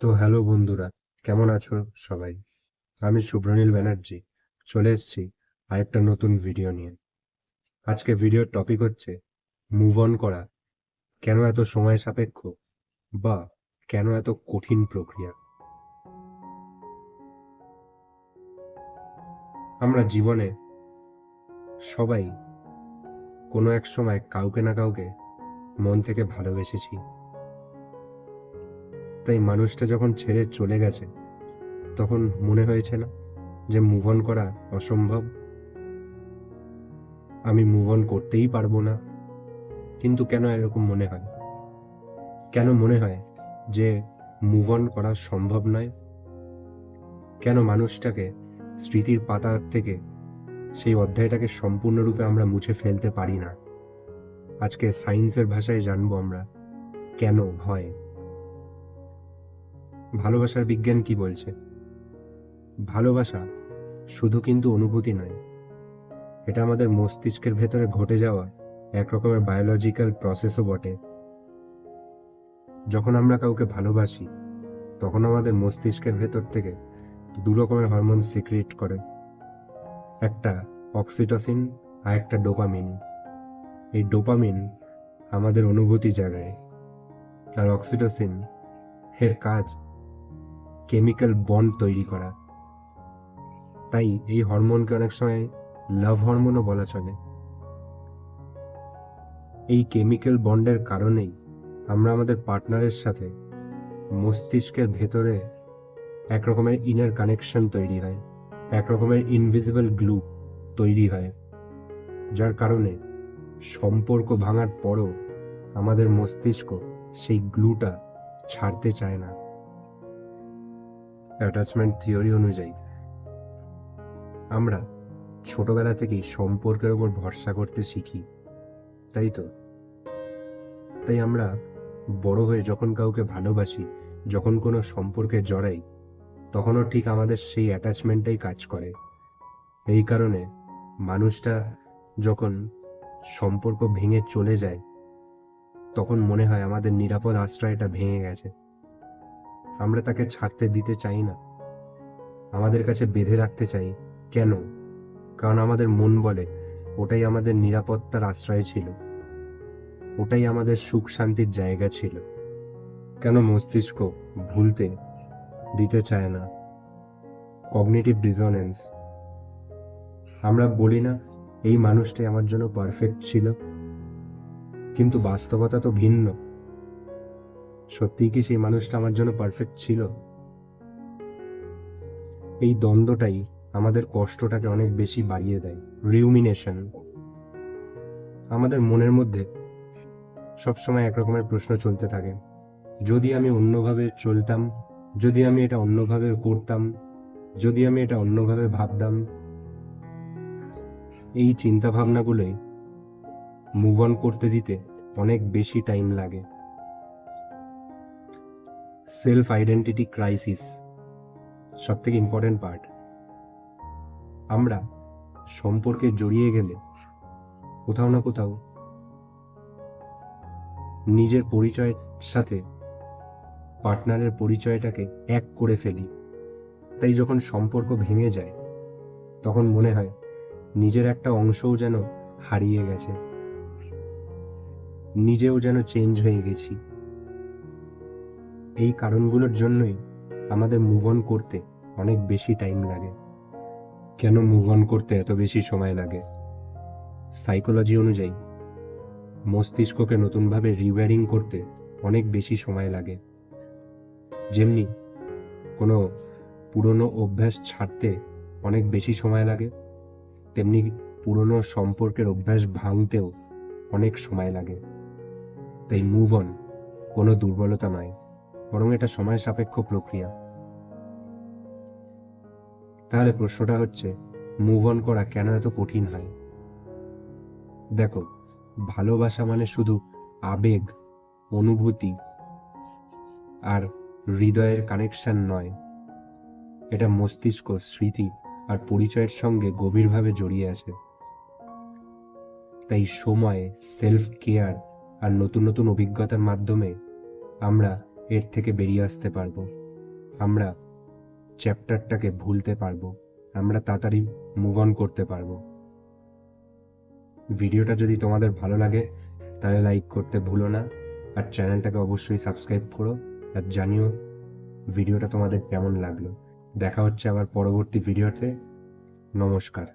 তো হ্যালো বন্ধুরা, কেমন আছো সবাই? আমি শুভ্রনীল ব্যানার্জি, চলে এসেছি আরেকটা নতুন ভিডিও নিয়ে। আজকে ভিডিওর টপিক হচ্ছে মুভ অন করা। কেন এত সময় সাপেক্ষ? বা কেন এত কঠিন প্রক্রিয়া? আমরা জীবনে সবাই কোনো এক সময় কাউকে না কাউকে মন থেকে ভালোবেসেছি। তাই মানুষটা যখন ছেড়ে চলে গেছে, তখন মনে হয়েছে না যে মুভ অন করা অসম্ভব। আমি মুভ অন করতেই পারব না। কিন্তু কেন এরকম মনে হয়? কেন মনে হয় যে মুভ অন করা সম্ভব নয়? কেন মানুষটাকে স্মৃতির পাতার থেকে সেই অধ্যায়টাকে সম্পূর্ণরূপে আমরা মুছে ফেলতে পারি না? আজকে সায়েন্সের ভাষায় জানব আমরা, কেন হয় ভালোবাসার বিজ্ঞান কি বলছে? ভালোবাসা শুধু কিন্তু অনুভূতি নয়। এটা আমাদের মস্তিষ্কের ভেতরে ঘটে যাওয়া এক রকমের বায়োলজিক্যাল প্রসেসও বটে। যখন আমরা কাউকে ভালোবাসি, তখন আমাদের মস্তিষ্কের ভেতর থেকে দু রকমের হরমোন সিক্রেট করে। একটা অক্সিটোসিন আর একটা ডোপামিন এই ডোপামিন আমাদের অনুভূতি জাগায়। আর অক্সিটোসিন এর কাজ কেমিক্যাল বন্ড তৈরি করা। তাই এই হরমোনকে অনেক সময় লাভ হরমোনও বলা চলে। এই কেমিক্যাল বন্ডের কারণেই আমরা আমাদের পার্টনারের সাথে মস্তিষ্কের ভেতরে এক রকমের ইনার কানেকশন তৈরি হয় এক রকমের ইনভিজিবল গ্লু তৈরি হয়, যার কারণে সম্পর্ক ভাঙার পরও আমাদের মস্তিষ্ক সেই গ্লুটা ছাড়তে চায় না। অ্যাটাচমেন্ট থিওরি অনুযায়ী। আমরা ছোটবেলা থেকেই সম্পর্কের ওপর ভরসা করতে শিখি, তাই তো? তাই আমরা বড় হয়ে যখন কাউকে ভালোবাসি, যখন কোনো সম্পর্কে জড়াই, তখনও ঠিক আমাদের সেই অ্যাটাচমেন্টটাই কাজ করে। এই কারণে মানুষটা যখন সম্পর্ক ভেঙে চলে যায়, তখন মনে হয় আমাদের নিরাপদ আশ্রয়টা ভেঙে গেছে। আমরা তাকে ছাড়তে দিতে চাই না। আমাদের কাছে বেঁধে রাখতে চাই। কেন? কারণ আমাদের মন বলে, ওটাই আমাদের নিরাপত্তার আশ্রয় ছিল। ওটাই আমাদের সুখ শান্তির জায়গা ছিল। কেন মস্তিষ্ক ভুলতে দিতে চায় না? Cognitive dissonance. আমরা বলি না, এই মানুষটাই আমার জন্য পারফেক্ট ছিল। কিন্তু বাস্তবতা তো ভিন্ন। সত্যিই কি সেই মানুষটা আমার জন্য পারফেক্ট ছিল? এই দ্বন্দ্বটাই আমাদের কষ্টটাকে অনেক বেশি বাড়িয়ে দেয় রিউমিনেশন আমাদের মনের মধ্যে সবসময় একরকমের প্রশ্ন চলতে থাকে, যদি আমি অন্যভাবে চলতাম, যদি আমি এটা অন্যভাবে করতাম, যদি আমি এটা অন্যভাবে ভাবতাম, এই চিন্তা ভাবনাগুলোই মুভ অন করতে দিতে অনেক বেশি টাইম লাগে। সেলফ আইডেন্টিটি ক্রাইসিস সব থেকে ইম্পর্টেন্ট পার্ট। আমরা সম্পর্কে জড়িয়ে গেলে কোথাও না কোথাও নিজের পরিচয়ের সাথে পার্টনারের পরিচয়টাকে এক করে ফেলি। তাই যখন সম্পর্ক ভেঙে যায়, তখন মনে হয় নিজের একটা অংশও যেন হারিয়ে গেছে, নিজেও যেন চেঞ্জ হয়ে গেছি। এই কারণগুলোর জন্যই আমাদের মুভ অন করতে অনেক বেশি টাইম লাগে। কেন মুভ অন করতে এত বেশি সময় লাগে? সাইকোলজি অনুযায়ী, মস্তিষ্ককে নতুনভাবে রিওয়ারিং করতে অনেক বেশি সময় লাগে। যেমনি কোনো পুরনো অভ্যাস ছাড়তে অনেক বেশি সময় লাগে, তেমনি পুরনো সম্পর্কের অভ্যাস ভাঙতেও অনেক সময় লাগে। তাই মুভ অন কোনো দুর্বলতা নয়। বরং এটা সময় সাপেক্ষ প্রক্রিয়া। তাহলে প্রশ্নটা হচ্ছে মুভ অন করা কেন এত কঠিন হয়? দেখো, ভালোবাসা মানে শুধু আবেগ, অনুভূতি আর হৃদয়ের কানেকশন নয়। এটা মস্তিষ্ক, স্মৃতি আর পরিচয়ের সঙ্গে গভীরভাবে জড়িয়ে আছে। তাই সময় সেলফ কেয়ার আর নতুন নতুন অভিজ্ঞতার মাধ্যমে আমরা এর থেকে বেরিয়ে আসতে পারব। আমরা চ্যাপ্টারটাকে ভুলতে পারব। আমরা তাড়াতাড়ি মুভ অন করতে পারব। ভিডিওটা যদি তোমাদের ভালো লাগে, তাহলে লাইক করতে ভুলো না। আর চ্যানেলটাকে অবশ্যই সাবস্ক্রাইব করো। আর জানিও ভিডিওটা তোমাদের কেমন লাগল। দেখা হচ্ছে আবার পরবর্তী ভিডিওতে। নমস্কার।